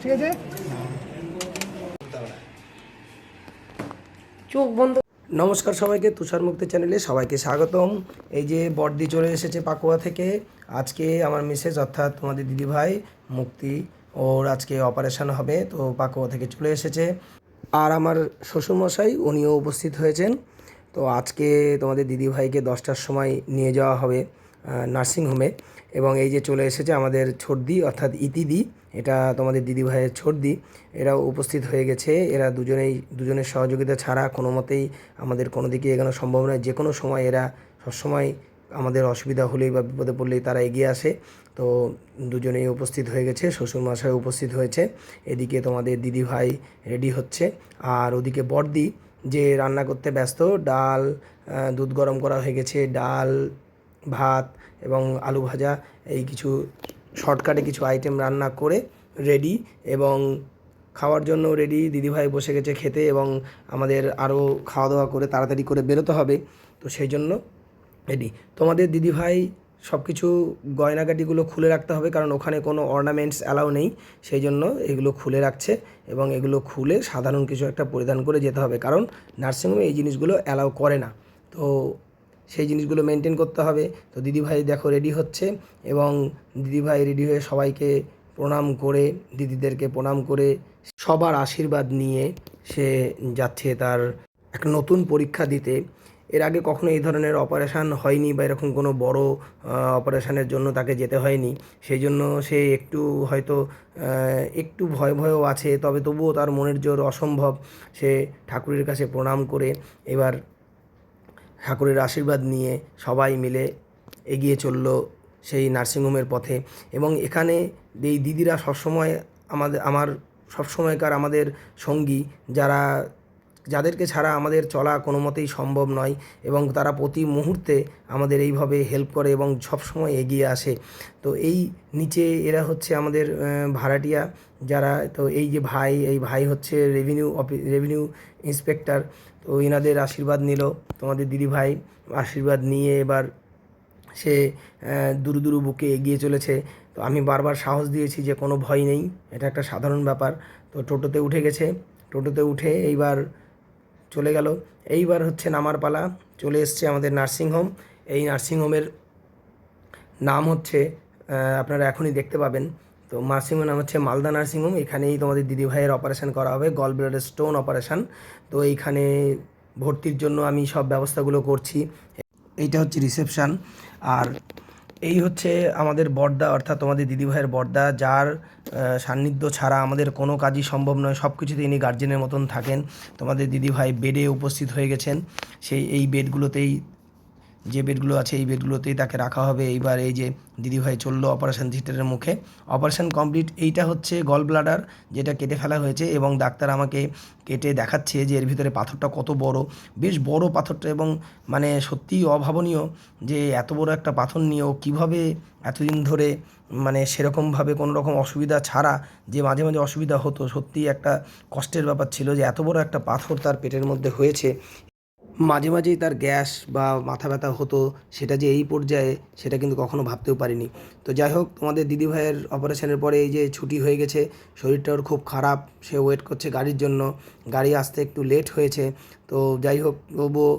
ঠিক আছে? চোখ বন্ধ। নমস্কার সবাইকে তুষার মুক্তি চ্যানেলে সবাইকে স্বাগতম। এই যে বর্দি চলে এসেছে পাকুয়া থেকে। আজকে আমার মিসেস অর্থাৎ তোমাদের দিদিভাই মুক্তি ওর আজকে অপারেশন হবে তো পাকুয়া থেকে চলে এসেছে। আর আমার শ্বশুরমশাই উনিও উপস্থিত হয়েছেন। তো আজকে তোমাদের দিদিভাইকে দশটার সময় নিয়ে যাওয়া হবে। নার্সিংহোমে এবং এই যে চলে এসেছে আমাদের ছোটদি, অর্থাৎ ইতিদি, এটা তোমাদের দিদিভাইয়ের ছোটদি। এরাও উপস্থিত হয়ে গেছে। এরা দুজনেই, দুজনের সহযোগিতা ছাড়া কোনো মতেই আমাদের কোনো দিকে এগোনো সম্ভব নয়। যে কোনো সময় এরা সবসময় আমাদের অসুবিধা হলেই বা বিপদে পড়লেই তারা এগিয়ে আসে। তো দুজনেই উপস্থিত হয়ে গেছে শ্বশুরমশাই উপস্থিত হয়েছে। এদিকে তোমাদের দিদিভাই রেডি হচ্ছে। আর ওদিকে বর্দি যে রান্না করতে ব্যস্ত, ডাল দুধ গরম করা হয়ে গেছে। ডাল ভাত এবং আলু ভাজা, এই কিছু শর্টকাটে কিছু আইটেম রান্না করে রেডি এবং খাওয়ার জন্য রেডি দিদিভাই বসে গেছে খেতে এবং আমাদের আরও খাওয়া দাওয়া করে তাড়াতাড়ি করে বেরোতে হবে। তো সেই জন্য রেডি তোমাদের দিদিভাই সব কিছু গয়নাগাটিগুলো খুলে রাখতে হবে কারণ ওখানে কোনো অর্নামেন্টস অ্যালাউ নেই। সেই জন্য এগুলো খুলে রাখছে এবং এগুলো খুলে সাধারণ কিছু একটা পরিধান করে যেতে হবে। কারণ নার্সিংহোমে এই জিনিসগুলো অ্যালাউ করে না। তো সেই জিনিসগুলো মেনটেন করতে হবে। তো দিদিভাই দেখো রেডি হচ্ছে এবং দিদিভাই রেডি হয়ে সবাইকে প্রণাম করে, দিদিদেরকে প্রণাম করে সবার আশীর্বাদ নিয়ে সে যাচ্ছে তার এক নতুন পরীক্ষা দিতে। এর আগে কখনো এই ধরনের অপারেশান হয়নি বা এরকম কোনো বড় অপারেশানের জন্য তাকে যেতে হয়নি। সেই জন্য সে একটু হয়তো একটু ভয় ভয়ও আছে, তবে তবুও তার মনের জোর অসম্ভব। সে ঠাকুরের কাছে প্রণাম করে এবার ঠাকুরের আশীর্বাদ নিয়ে সবাই মিলে এগিয়ে চলল সেই নার্সিংহোমের পথে এবং এখানে এই দিদিরা সবসময় আমাদের, আমার সবসময়কার আমাদের সঙ্গী যারা যাদেরকে ছাড়া আমাদের চলা কোনো মতেই সম্ভব নয় এবং তারা প্রতি মুহূর্তে আমাদের এইভাবে হেল্প করে এবং সবসময় এগিয়ে আসে। তো এই নিচে এরা হচ্ছে আমাদের ভাড়াটিয়া যারা, তো এই যে ভাই, এই ভাই হচ্ছে রেভিনিউ অফি রেভিনিউ ইন্সপেক্টর তো এনাদের আশীর্বাদ নিল। তোমাদের দিদি ভাই আশীর্বাদ নিয়ে এবার সে দুরু দুরু বুকে এগিয়ে চলেছে। তো আমি বারবার সাহস দিয়েছি যে কোনো ভয় নেই, এটা একটা সাধারণ ব্যাপার। তো টোটোতে উঠে গেছে। টোটোতে উঠে এইবার চলে গেল। এইবার হচ্ছে নামার পালা। চলে এসছে আমাদের নার্সিংহোম এই নার্সিংহোমের নাম হচ্ছে আপনারা এখনই দেখতে পাবেন। তো নার্সিংহোমের নাম হচ্ছে মালদা নার্সিংহোম এখানেই তোমাদের দিদি ভাইয়ের অপারেশন করা হবে গল ব্লাডার স্টোন অপারেশন তো এইখানে ভর্তির জন্য আমি সব ব্যবস্থাগুলো করছি। এইটা হচ্ছে রিসেপশান আর এই হচ্ছে আমাদের বর্দা, অর্থাৎ তোমাদের দিদিভাইয়ের বর্দা, যার সান্নিধ্য ছাড়া আমাদের কোনো কাজই সম্ভব নয়। সব কিছুতে ইনি গার্জেনের মতন থাকেন। তোমাদের দিদিভাই বেডে উপস্থিত হয়ে গেছেন। সেই, এই বেডগুলোতেই যে বেডগুলো আছে এই বেডগুলোতেই তাকে রাখা হবে। এইবার এই যে দিদিভাই চলল অপারেশন থিয়েটারের মুখে। অপারেশন কমপ্লিট, এইটা হচ্ছে গল ব্লাডার যেটা কেটে ফেলা হয়েছে এবং ডাক্তার আমাকে কেটে দেখাচ্ছে যে এর ভিতরে পাথরটা কত বড়। বেশ বড় পাথরটা এবং মানে সত্যিই অভাবনীয় যে এত বড় একটা পাথর নিয়েও কীভাবে এতদিন ধরে মানে সেরকমভাবে কোনো রকম অসুবিধা ছাড়া যে মাঝে মাঝে অসুবিধা হতো, সত্যিই একটা কষ্টের ব্যাপার ছিল যে এত বড় একটা পাথর তার পেটের মধ্যে হয়েছে। মাঝে মাঝেই তার গ্যাস বা মাথা ব্যথা হতো, সেটা যে এই পর্যায়ে, সেটা কিন্তু কখনো ভাবতেও পারিনি। তো যাই হোক, তোমাদের দিদিভাইয়ের অপারেশনের পরে এই যে ছুটি হয়ে গেছে, শরীরটা ওর খুব খারাপ, সে ওয়েট করছে গাড়ির জন্য। গাড়ি আসতে একটু লেট হয়েছে, তো যাই হোক, তবুও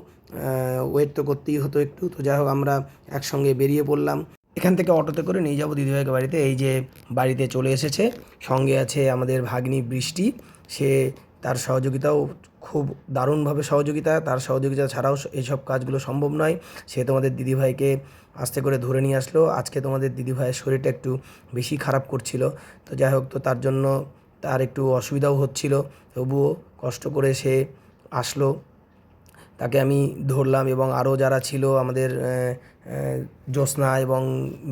ওয়েট তো করতেই হতো একটু। তো যাই হোক, আমরা একসঙ্গে বেরিয়ে পড়লাম। এখান থেকে অটোতে করে নিয়ে যাব দিদিভাইকে বাড়িতে। এই যে বাড়িতে চলে এসেছে, সঙ্গে আছে আমাদের ভাগ্নি বৃষ্টি। সে তার সহযোগিতাও খুব দারুণভাবে সহযোগিতা, তার সহযোগিতা ছাড়াও এইসব কাজগুলো সম্ভব নয়। সে তোমাদের দিদিভাইকে আস্তে করে ধরে নিয়ে আসলো। আজকে তোমাদের দিদিভাইয়ের শরীরটা একটু বেশি খারাপ করছিল। তো যাই হোক, তো তার জন্য তার একটু অসুবিধাও হচ্ছিল। তবুও কষ্ট করে সে আসলো। তাকে আমি ধরলাম এবং আরও যারা ছিল আমাদের জ্যোৎস্না এবং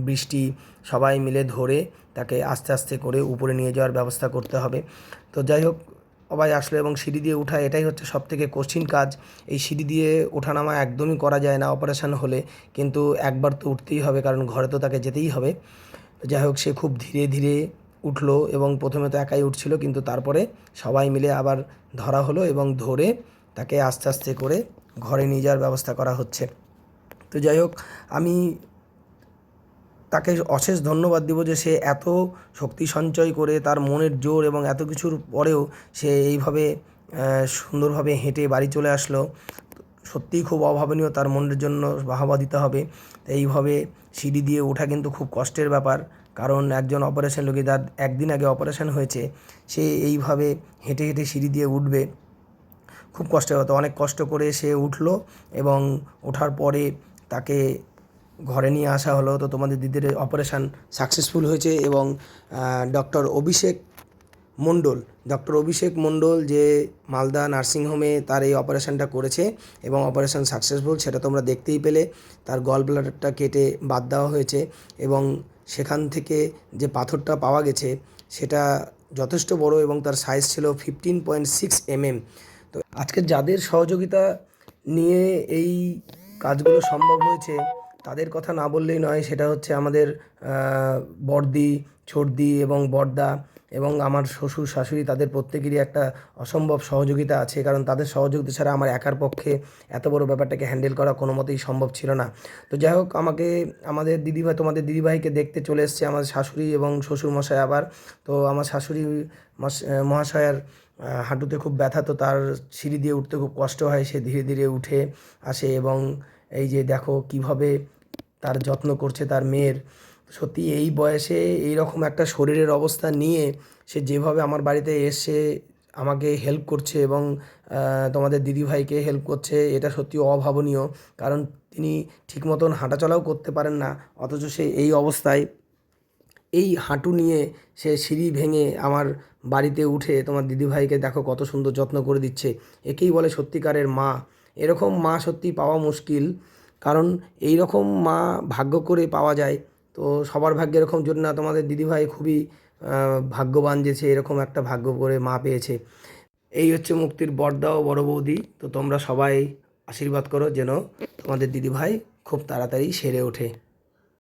বৃষ্টি সবাই মিলে ধরে তাকে আস্তে আস্তে করে উপরে নিয়ে যাওয়ার ব্যবস্থা করতে হবে। তো যাই হোক সবাই আসলো এবং সিঁড়ি দিয়ে ওঠা এটাই হচ্ছে সব থেকে কঠিন কাজ। এই সিঁড়ি দিয়ে ওঠানামা একদমই করা যায় না অপারেশন হলে, কিন্তু একবার তো উঠতেই হবে, কারণ ঘরে তো তাকে যেতেই হবে। যাই হোক, সে খুব ধীরে ধীরে উঠল এবং প্রথমে তো একাই উঠছিল, কিন্তু তারপরে সবাই মিলে আবার ধরা হলো এবং ধরে তাকে আস্তে আস্তে করে ঘরে নিয়ে যাওয়ার ব্যবস্থা করা হচ্ছে। তো যাই হোক, আমি তাকে অশেষ ধন্যবাদ দিব যে সে এত শক্তি সঞ্চয় করে তার মনের জোর এবং এত কিছুর পরেও সে এইভাবে সুন্দরভাবে হেঁটে বাড়ি চলে আসলো। সত্যিই খুব অভাবনীয় তার মনের জন্য বাহবা দিতে হবে। এইভাবে সিঁড়ি দিয়ে ওঠা কিন্তু খুব কষ্টের ব্যাপার। কারণ একজন অপারেশন রোগী যার একদিন আগে অপারেশন হয়েছে, সে এইভাবে হেঁটে হেঁটে সিঁড়ি দিয়ে উঠবে। খুব কষ্ট হতো। অনেক কষ্ট করে সে উঠল এবং ওঠার পরে তাকে ঘরে নিয়ে আসা হলো, তো তোমাদের দিদির অপারেশান সাকসেসফুল হয়েছে এবং ডক্টর অভিষেক মণ্ডল ডক্টর অভিষেক মণ্ডল যে মালদা নার্সিংহোমে তার এই অপারেশনটা করেছে এবং অপারেশন সাকসেসফুল সেটা তোমরা দেখতেই পেলে। তার গল ব্লাডারটা কেটে বাদ দেওয়া হয়েছে এবং সেখান থেকে যে পাথরটা পাওয়া গেছে, সেটা যথেষ্ট বড় এবং তার সাইজ ছিল ফিফটিন পয়েন্ট সিক্স এমএম তো আজকে যাদের সহযোগিতা নিয়ে এই কাজগুলো সম্ভব হয়েছে তাদের কথা না বললেই নয় সেটা হচ্ছে আমাদের আহ, বড়দি ছোটদি এবং বড়দা এবং আমার শ্বশুর শাশুড়ি তাদের প্রত্যেকেরই একটা অসম্ভব সহযোগিতা আছে। কারণ তাদের সহযোগিতা ছাড়া আমার একার পক্ষে এত বড় ব্যাপারটাকে হ্যান্ডেল করা কোনো মতেই সম্ভব ছিল না। তো যাই হোক আমাকে আমাদের দিদিভাই তোমাদের দিদিভাইকে দেখতে চলে এসছে আমার শাশুড়ি এবং শ্বশুর মশাই আবার। তো আমার শাশুড়ি মহাশয়ের হাঁটুতে খুব ব্যথা তো তার সিঁড়ি দিয়ে উঠতে খুব কষ্ট হয় সে ধীরে ধীরে উঠে আসে এবং এই যে দেখো কীভাবে তার যত্ন করছে তার মেয়ের। সত্যি এই বয়সে এই রকম একটা শরীরের অবস্থা নিয়ে সে যেভাবে আমার বাড়িতে এসে আমাকে হেল্প করছে এবং তোমাদের দিদিভাইকে হেল্প করছে, এটা সত্যি অভাবনীয়। কারণ তিনি ঠিক মতন হাঁটাচলাও করতে পারেন না, অথচ সে এই অবস্থায় এই হাঁটু নিয়ে সে সিঁড়ি ভেঙে আমার বাড়িতে উঠে তোমার দিদিভাইকে দেখো কত সুন্দর যত্ন করে দিচ্ছে। একেই বলে সত্যিকারের মা। এরকম মা সত্যি পাওয়া মুশকিল। কারণ এই রকম মা ভাগ্য করে পাওয়া যায়। তো সবার ভাগ্য এরকম জন্য তোমাদের দিদিভাই খুবই ভাগ্যবান যে এরকম একটা ভাগ্য করে মা পেয়েছে। এই হচ্ছে মুক্তির বর্দা ও বড় বৌদি। তো তোমরা সবাই আশীর্বাদ করো যেন তোমাদের দিদিভাই খুব তাড়াতাড়ি সেরে ওঠে।